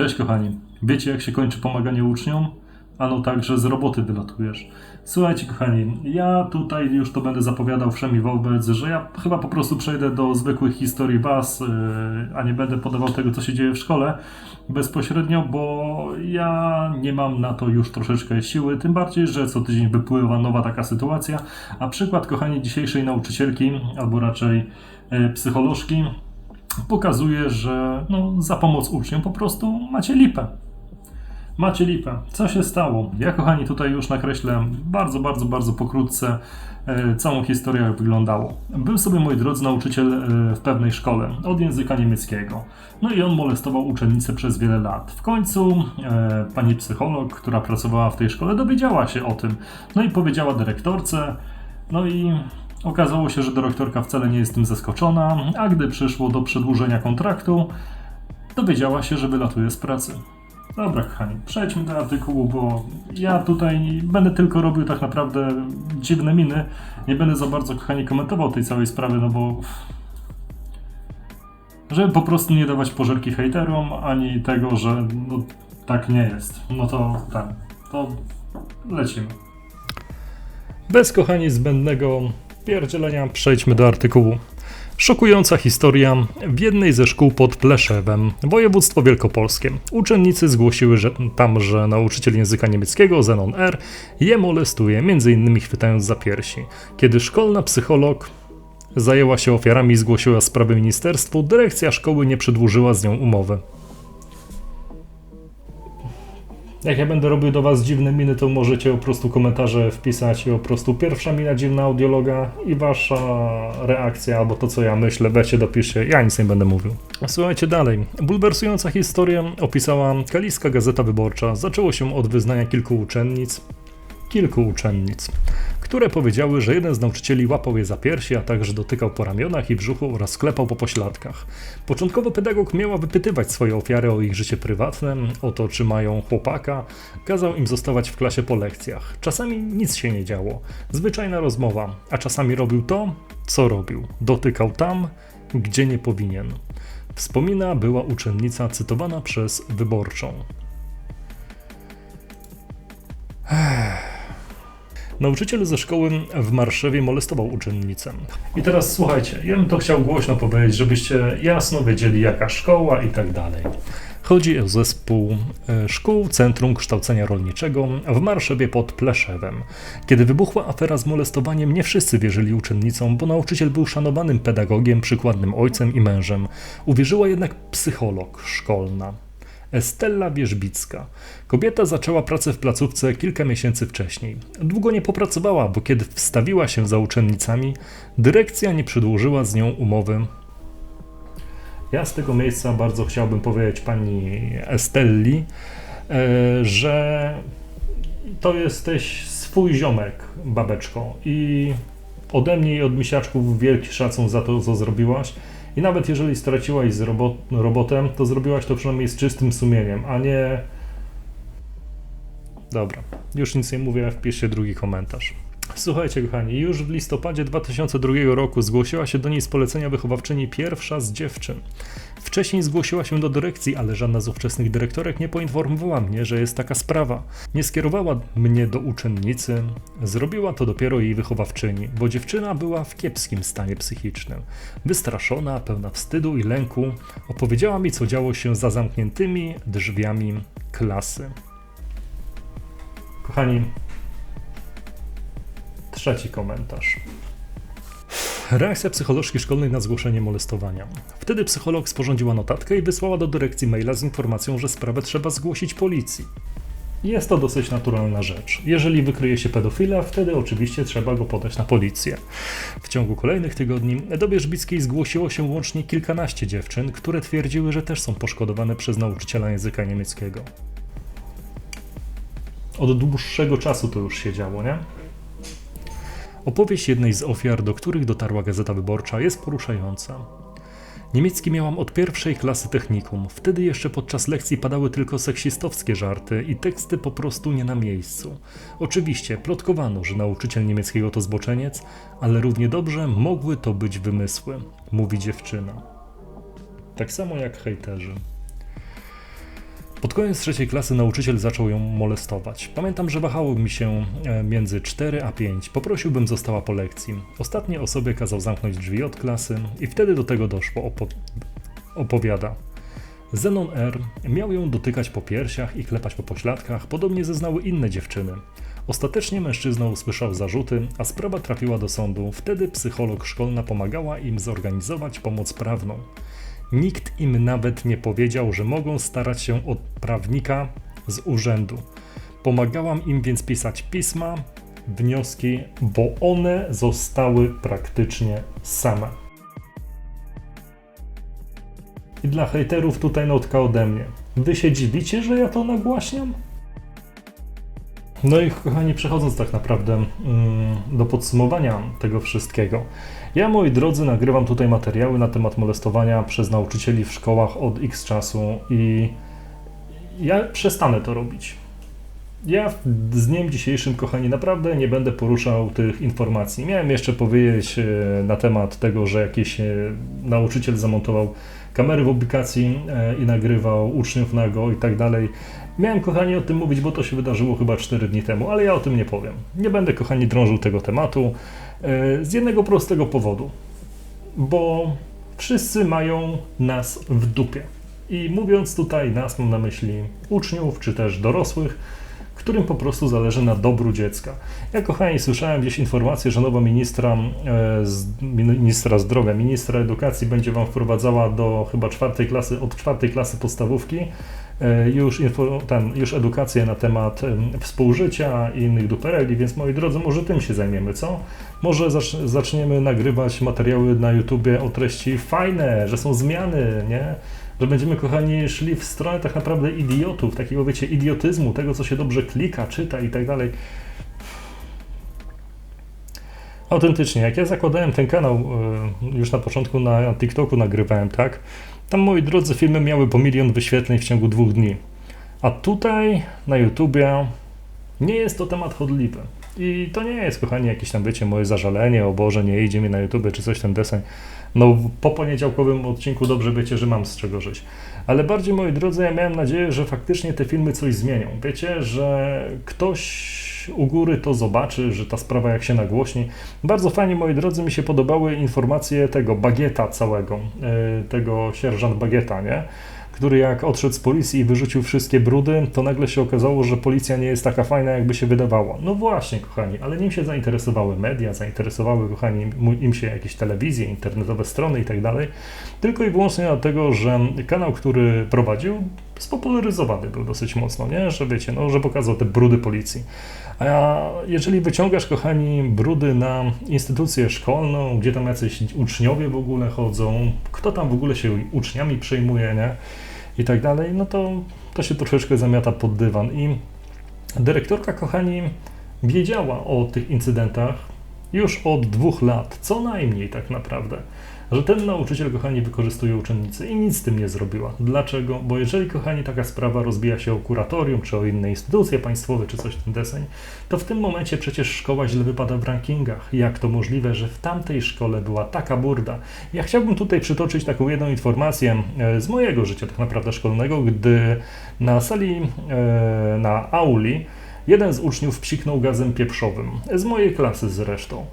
Cześć kochani. Wiecie jak się kończy pomaganie uczniom? Ano tak, że z roboty wylatujesz. Słuchajcie kochani, ja tutaj już to będę zapowiadał wszemi wobec, że ja chyba po prostu przejdę do zwykłych historii was, yy, a nie będę podawał tego, co się dzieje w szkole bezpośrednio, bo ja nie mam na to już troszeczkę siły, tym bardziej, że co tydzień wypływa nowa taka sytuacja, a przykład kochani dzisiejszej nauczycielki, albo raczej yy, psycholożki, pokazuje, że no, za pomoc uczniom po prostu macie lipę. Macie lipę. Co się stało? Ja, kochani, tutaj już nakreślę bardzo, bardzo, bardzo pokrótce e, całą historię, jak wyglądało. Był sobie, moi drodzy, nauczyciel e, w pewnej szkole od języka niemieckiego. No i on molestował uczennicę przez wiele lat. W końcu e, pani psycholog, która pracowała w tej szkole, dowiedziała się o tym. No i powiedziała dyrektorce. No i okazało się, że dyrektorka wcale nie jest tym zaskoczona, a gdy przyszło do przedłużenia kontraktu, dowiedziała się, że wylatuje z pracy. Dobra, kochani, przejdźmy do artykułu, bo ja tutaj będę tylko robił tak naprawdę dziwne miny. Nie będę za bardzo, kochani, komentował tej całej sprawy, no bo. Żeby po prostu nie dawać pożerki hejterom, ani tego, że no, tak nie jest. No to tak, to lecimy. Bez kochani zbędnego pierdzielenia przejdźmy do artykułu. Szokująca historia w jednej ze szkół pod Pleszewem, województwo wielkopolskie. Uczennicy zgłosiły że tam, że nauczyciel języka niemieckiego Zenon R. je molestuje, m.in. chwytając za piersi. Kiedy szkolna psycholog zajęła się ofiarami i zgłosiła sprawę ministerstwu, dyrekcja szkoły nie przedłużyła z nią umowy. Jak ja będę robił do Was dziwne miny, to możecie po prostu komentarze wpisać i po prostu pierwsza mina dziwna audiologa i Wasza reakcja albo to, co ja myślę, weźcie, dopiszcie, ja nic nie będę mówił. Słuchajcie dalej. Bulwersująca historia opisała Kaliska Gazeta Wyborcza. Zaczęło się od wyznania kilku uczennic, kilku uczennic, które powiedziały, że jeden z nauczycieli łapał je za piersi, a także dotykał po ramionach i brzuchu oraz klepał po pośladkach. Początkowo pedagog miała wypytywać swoje ofiary o ich życie prywatne, o to, czy mają chłopaka, kazał im zostawać w klasie po lekcjach. Czasami nic się nie działo, zwyczajna rozmowa, a czasami robił to, co robił. Dotykał tam, gdzie nie powinien. Wspomina była uczennica cytowana przez wyborczą. Nauczyciel ze szkoły w Marszewie molestował uczennicę. I teraz słuchajcie, ja bym to chciał głośno powiedzieć, żebyście jasno wiedzieli jaka szkoła i tak dalej. Chodzi o zespół e, szkół Centrum Kształcenia Rolniczego w Marszewie pod Pleszewem. Kiedy wybuchła afera z molestowaniem, nie wszyscy wierzyli uczennicom, bo nauczyciel był szanowanym pedagogiem, przykładnym ojcem i mężem. Uwierzyła jednak psycholog szkolna. Estella Wierzbicka. Kobieta zaczęła pracę w placówce kilka miesięcy wcześniej. Długo nie popracowała, bo kiedy wstawiła się za uczennicami, dyrekcja nie przedłużyła z nią umowy. Ja z tego miejsca bardzo chciałbym powiedzieć pani Estelli, e, że to jesteś swój ziomek, babeczko. I ode mnie i od misiaczków wielki szacun za to, co zrobiłaś. I nawet jeżeli straciłaś z robot, robotem, to zrobiłaś to przynajmniej z czystym sumieniem, a nie. Dobra, już nic nie mówię, wpiszcie drugi komentarz. Słuchajcie, kochani, już w listopadzie 2002 roku zgłosiła się do niej z polecenia wychowawczyni pierwsza z dziewczyn. Wcześniej zgłosiła się do dyrekcji, ale żadna z ówczesnych dyrektorek nie poinformowała mnie, że jest taka sprawa. Nie skierowała mnie do uczennicy, zrobiła to dopiero jej wychowawczyni, bo dziewczyna była w kiepskim stanie psychicznym. Wystraszona, pełna wstydu i lęku, opowiedziała mi, co działo się za zamkniętymi drzwiami klasy. Kochani, trzeci komentarz. Reakcja psycholożki szkolnej na zgłoszenie molestowania. Wtedy psycholog sporządziła notatkę i wysłała do dyrekcji maila z informacją, że sprawę trzeba zgłosić policji. Jest to dosyć naturalna rzecz. Jeżeli wykryje się pedofila, wtedy oczywiście trzeba go podać na policję. W ciągu kolejnych tygodni do Bierzbickiej zgłosiło się łącznie kilkanaście dziewczyn, które twierdziły, że też są poszkodowane przez nauczyciela języka niemieckiego. Od dłuższego czasu to już się działo, nie? Opowieść jednej z ofiar, do których dotarła Gazeta Wyborcza, jest poruszająca. Niemiecki miałam od pierwszej klasy technikum. Wtedy jeszcze podczas lekcji padały tylko seksistowskie żarty i teksty po prostu nie na miejscu. Oczywiście plotkowano, że nauczyciel niemieckiego to zboczeniec, ale równie dobrze mogły to być wymysły, mówi dziewczyna. Tak samo jak hejterzy. Pod koniec trzeciej klasy nauczyciel zaczął ją molestować. Pamiętam, że wahało mi się e, między 4 a 5. Poprosiłbym została po lekcji. Ostatniej osobie kazał zamknąć drzwi od klasy i wtedy do tego doszło. Opo opowiada. Zenon R. miał ją dotykać po piersiach i klepać po pośladkach, podobnie zeznały inne dziewczyny. Ostatecznie mężczyzna usłyszał zarzuty, a sprawa trafiła do sądu. Wtedy psycholog szkolna pomagała im zorganizować pomoc prawną. Nikt im nawet nie powiedział, że mogą starać się o prawnika z urzędu. Pomagałam im więc pisać pisma, wnioski, bo one zostały praktycznie same. I dla hejterów tutaj notka ode mnie. Wy się dziwicie, że ja to nagłaśniam? No i kochani, przechodząc tak naprawdę mm, do podsumowania tego wszystkiego. Ja, moi drodzy, nagrywam tutaj materiały na temat molestowania przez nauczycieli w szkołach od x czasu i ja przestanę to robić. Ja z dniem dzisiejszym, kochani, naprawdę nie będę poruszał tych informacji. Miałem jeszcze powiedzieć e, na temat tego, że jakiś e, nauczyciel zamontował kamery w aplikacji e, i nagrywał uczniów nago i tak dalej. Miałem, kochani, o tym mówić, bo to się wydarzyło chyba 4 dni temu, ale ja o tym nie powiem. Nie będę, kochani, drążył tego tematu z jednego prostego powodu. Bo wszyscy mają nas w dupie. I mówiąc tutaj nas, mam na myśli uczniów czy też dorosłych, którym po prostu zależy na dobru dziecka. Ja, kochani, słyszałem gdzieś informację, że nowa ministra, e, ministra zdrowia, ministra edukacji będzie Wam wprowadzała do chyba czwartej klasy, od czwartej klasy podstawówki e, już, ten, już edukację na temat współżycia i innych dupereli, więc moi drodzy, może tym się zajmiemy, co? Może zaczniemy nagrywać materiały na YouTubie o treści fajne, że są zmiany, nie? Że będziemy, kochani, szli w stronę tak naprawdę idiotów, takiego, wiecie, idiotyzmu, tego, co się dobrze klika, czyta i tak dalej. Autentycznie, jak ja zakładałem ten kanał, e, już na początku na TikToku nagrywałem, tak? Tam, moi drodzy, filmy miały po milion wyświetleń w ciągu dwóch dni. A tutaj, na YouTubie, nie jest to temat chodliwy. I to nie jest, kochani, jakieś tam, wiecie, moje zażalenie, o Boże, nie idzie mi na YouTube, czy coś ten deseń. No, po poniedziałkowym odcinku dobrze wiecie, że mam z czego żyć. Ale bardziej, moi drodzy, ja miałem nadzieję, że faktycznie te filmy coś zmienią. Wiecie, że ktoś u góry to zobaczy, że ta sprawa jak się nagłośni. Bardzo fajnie, moi drodzy, mi się podobały informacje tego bagieta całego, e, tego sierżant bagieta, nie? Który jak odszedł z policji i wyrzucił wszystkie brudy, to nagle się okazało, że policja nie jest taka fajna, jakby się wydawało. No właśnie, kochani, ale nim się zainteresowały media, zainteresowały, kochani, im się jakieś telewizje, internetowe strony i tak dalej, tylko i wyłącznie dlatego, że kanał, który prowadził, spopularyzowany był dosyć mocno, nie? Że wiecie, no, że pokazał te brudy policji. A jeżeli wyciągasz, kochani, brudy na instytucję szkolną, gdzie tam jacyś uczniowie w ogóle chodzą, kto tam w ogóle się uczniami przejmuje, nie? I tak dalej, no to to się troszeczkę zamiata pod dywan. I dyrektorka, kochani, wiedziała o tych incydentach już od dwóch lat, co najmniej tak naprawdę że ten nauczyciel, kochani, wykorzystuje uczennicy i nic z tym nie zrobiła. Dlaczego? Bo jeżeli, kochani, taka sprawa rozbija się o kuratorium, czy o inne instytucje państwowe, czy coś w ten deseń, to w tym momencie przecież szkoła źle wypada w rankingach. Jak to możliwe, że w tamtej szkole była taka burda? Ja chciałbym tutaj przytoczyć taką jedną informację e, z mojego życia tak naprawdę szkolnego, gdy na sali, e, na auli, jeden z uczniów psiknął gazem pieprzowym, z mojej klasy zresztą.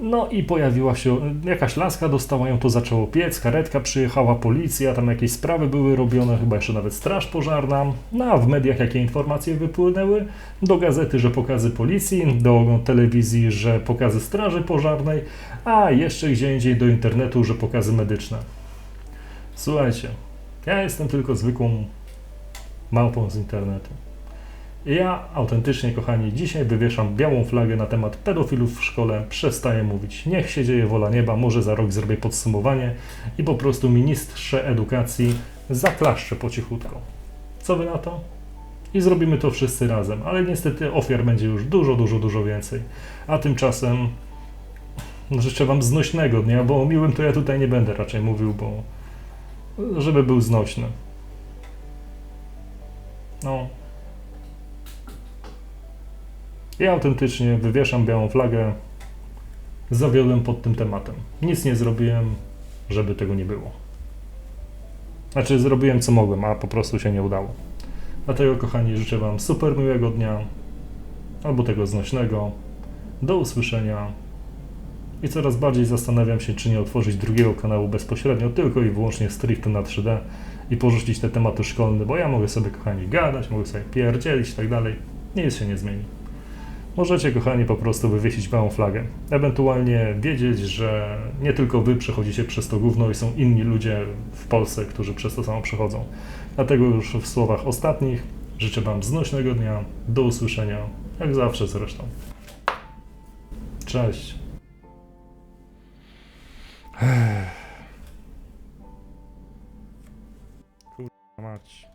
No i pojawiła się jakaś laska, dostała ją, to zaczęło piec, karetka przyjechała, policja, tam jakieś sprawy były robione, chyba jeszcze nawet straż pożarna. No a w mediach jakie informacje wypłynęły? Do gazety, że pokazy policji, do telewizji, że pokazy straży pożarnej, a jeszcze gdzie indziej do internetu, że pokazy medyczne. Słuchajcie, ja jestem tylko zwykłą małpą z internetu. Ja autentycznie, kochani, dzisiaj wywieszam białą flagę na temat pedofilów w szkole. Przestaję mówić. Niech się dzieje wola nieba. Może za rok zrobię podsumowanie i po prostu ministrze edukacji zaklaszczę po cichutko. Co wy na to? I zrobimy to wszyscy razem. Ale niestety ofiar będzie już dużo, dużo, dużo więcej. A tymczasem życzę wam znośnego dnia, bo o miłym to ja tutaj nie będę raczej mówił, bo żeby był znośny. No, ja autentycznie wywieszam białą flagę. Zawiodłem pod tym tematem. Nic nie zrobiłem, żeby tego nie było. Znaczy, zrobiłem co mogłem, a po prostu się nie udało. Dlatego, kochani, życzę Wam super miłego dnia, albo tego znośnego. Do usłyszenia. I coraz bardziej zastanawiam się, czy nie otworzyć drugiego kanału bezpośrednio, tylko i wyłącznie stricte na 3D i porzucić te tematy szkolne, bo ja mogę sobie, kochani, gadać, mogę sobie pierdzielić i tak dalej. Nic się nie zmieni. Możecie, kochani, po prostu wywiesić małą flagę. Ewentualnie wiedzieć, że nie tylko wy przechodzicie przez to gówno i są inni ludzie w Polsce, którzy przez to samo przechodzą. Dlatego już w słowach ostatnich życzę Wam znośnego dnia, do usłyszenia, jak zawsze zresztą. Cześć. Kurwa mać.